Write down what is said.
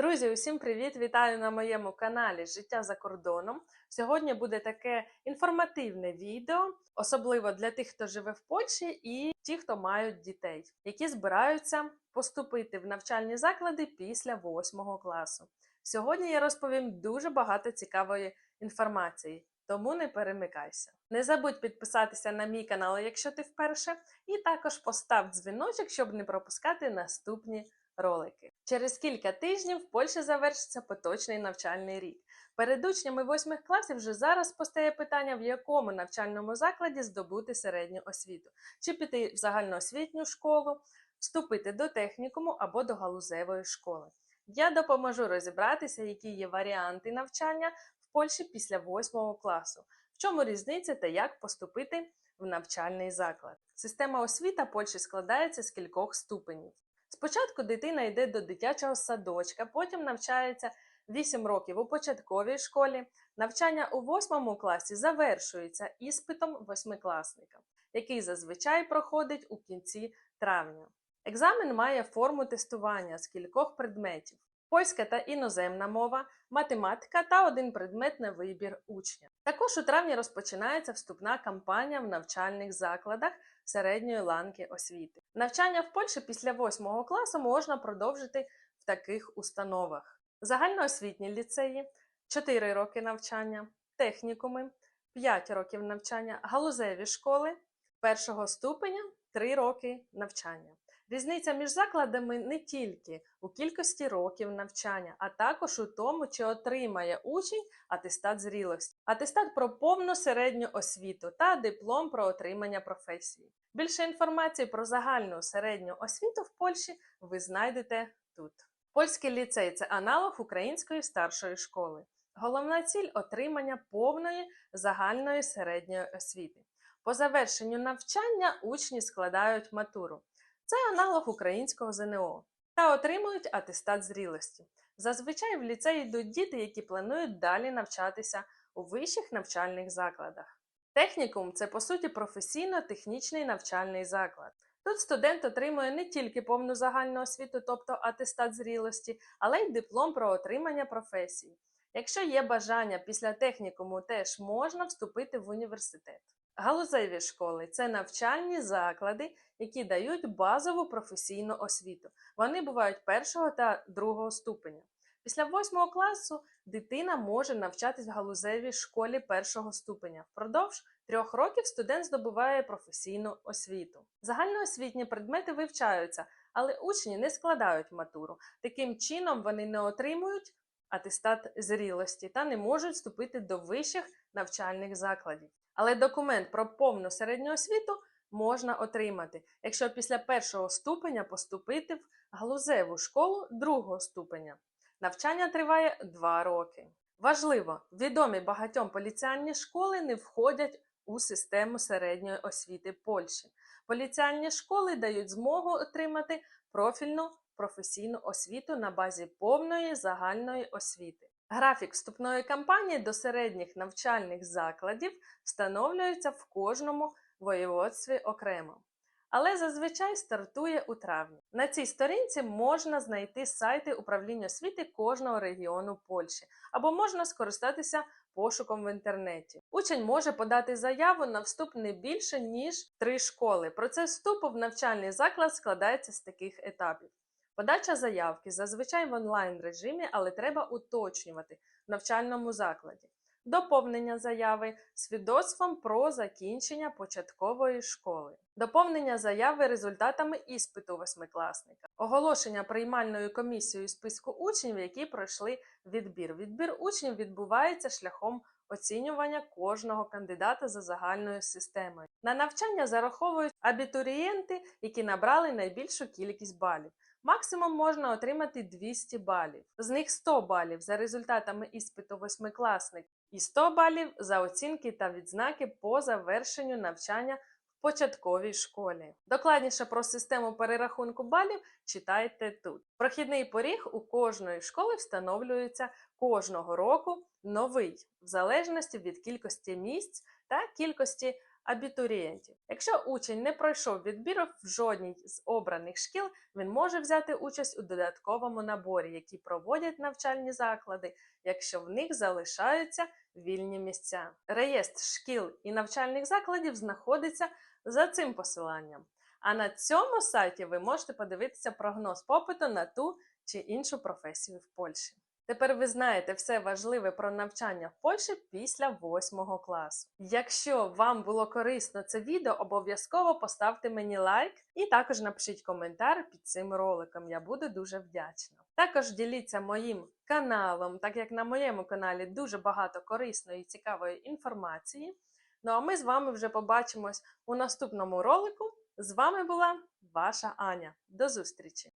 Друзі, усім привіт! Вітаю на моєму каналі Життя за кордоном. Сьогодні буде таке інформативне відео, особливо для тих, хто живе в Польщі, і ті, хто мають дітей, які збираються поступити в навчальні заклади після 8 класу. Сьогодні я розповім дуже багато цікавої інформації, тому не перемикайся. Не забудь підписатися на мій канал, якщо ти вперше, і також постав дзвіночок, щоб не пропускати наступні ролики. Через кілька тижнів в Польщі завершиться поточний навчальний рік. Перед учнями восьмих класів вже зараз постає питання, в якому навчальному закладі здобути середню освіту, чи піти в загальноосвітню школу, вступити до технікуму або до галузевої школи. Я допоможу розібратися, які є варіанти навчання в Польщі після восьмого класу, в чому різниця та як поступити в навчальний заклад. Система освіти Польщі складається з кількох ступенів. Спочатку дитина йде до дитячого садочка, потім навчається 8 років у початковій школі. Навчання у 8 класі завершується іспитом восьмикласника, який зазвичай проходить у кінці травня. Екзамен має форму тестування з кількох предметів: польська та іноземна мова, математика та один предмет на вибір учня. Також у травні розпочинається вступна кампанія в навчальних закладах середньої ланки освіти. Навчання в Польщі після 8 класу можна продовжити в таких установах: загальноосвітні ліцеї, 4 роки навчання, технікуми, 5 років навчання, галузеві школи першого ступеня 3 роки навчання. Різниця між закладами не тільки у кількості років навчання, а також у тому, чи отримає учень атестат зрілості, атестат про повну середню освіту та диплом про отримання професії. Більше інформації про загальну середню освіту в Польщі ви знайдете тут. Польський ліцей це аналог української старшої школи. Головна ціль отримання повної загальної середньої освіти. По завершенню навчання учні складають матуру. Це аналог українського ЗНО та отримують атестат зрілості. Зазвичай в ліцей йдуть діти, які планують далі навчатися у вищих навчальних закладах. Технікум це по суті професійно-технічний навчальний заклад. Тут студент отримує не тільки повну загальну освіту, тобто атестат зрілості, але й диплом про отримання професії. Якщо є бажання після технікуму, теж можна вступити в університет. Галузеві школи це навчальні заклади, які дають базову професійну освіту. Вони бувають першого та другого ступеня. Після восьмого класу дитина може навчатись в галузевій школі першого ступеня. Впродовж трьох років студент здобуває професійну освіту. Загальноосвітні предмети вивчаються, але учні не складають матуру. Таким чином вони не отримують атестат зрілості та не можуть вступити до вищих навчальних закладів. Але документ про повну середню освіту можна отримати, якщо після першого ступеня поступити в галузеву школу другого ступеня. Навчання триває 2 роки. Важливо, відомі багатьом поліціальні школи не входять у систему середньої освіти Польщі. Поліціальні школи дають змогу отримати профільну професійну освіту на базі повної загальної освіти. Графік вступної кампанії до середніх навчальних закладів встановлюється в кожному воєводстві окремо, але зазвичай стартує у травні. На цій сторінці можна знайти сайти управління освіти кожного регіону Польщі або можна скористатися пошуком в інтернеті. Учень може подати заяву на вступ не більше ніж три школи. Процес вступу в навчальний заклад складається з таких етапів. Подача заявки зазвичай в онлайн режимі, але треба уточнювати в навчальному закладі. Доповнення заяви свідоцтвом про закінчення початкової школи, доповнення заяви результатами іспиту восьмикласника, оголошення приймальною комісією списку учнів, які пройшли відбір. Відбір учнів відбувається шляхом оцінювання кожного кандидата за загальною системою. На навчання зараховують абітурієнти, які набрали найбільшу кількість балів. Максимум можна отримати 200 балів. З них 100 балів за результатами іспиту восьмикласник і 100 балів за оцінки та відзнаки по завершенню навчання в початковій школі. Докладніше про систему перерахунку балів читайте тут. Прохідний поріг у кожної школи встановлюється кожного року новий, в залежності від кількості місць та кількості абітурієнтів. Якщо учень не пройшов відбір в жодній з обраних шкіл, він може взяти участь у додатковому наборі, який проводять навчальні заклади, якщо в них залишаються вільні місця. Реєстр шкіл і навчальних закладів знаходиться за цим посиланням. А на цьому сайті ви можете подивитися прогноз попиту на ту чи іншу професію в Польщі. Тепер ви знаєте все важливе про навчання в Польщі після 8 класу. Якщо вам було корисно це відео, обов'язково поставте мені лайк і також напишіть коментар під цим роликом. Я буду дуже вдячна. Також діліться моїм каналом, так як на моєму каналі дуже багато корисної і цікавої інформації. Ну а ми з вами вже побачимось у наступному ролику. З вами була ваша Аня. До зустрічі!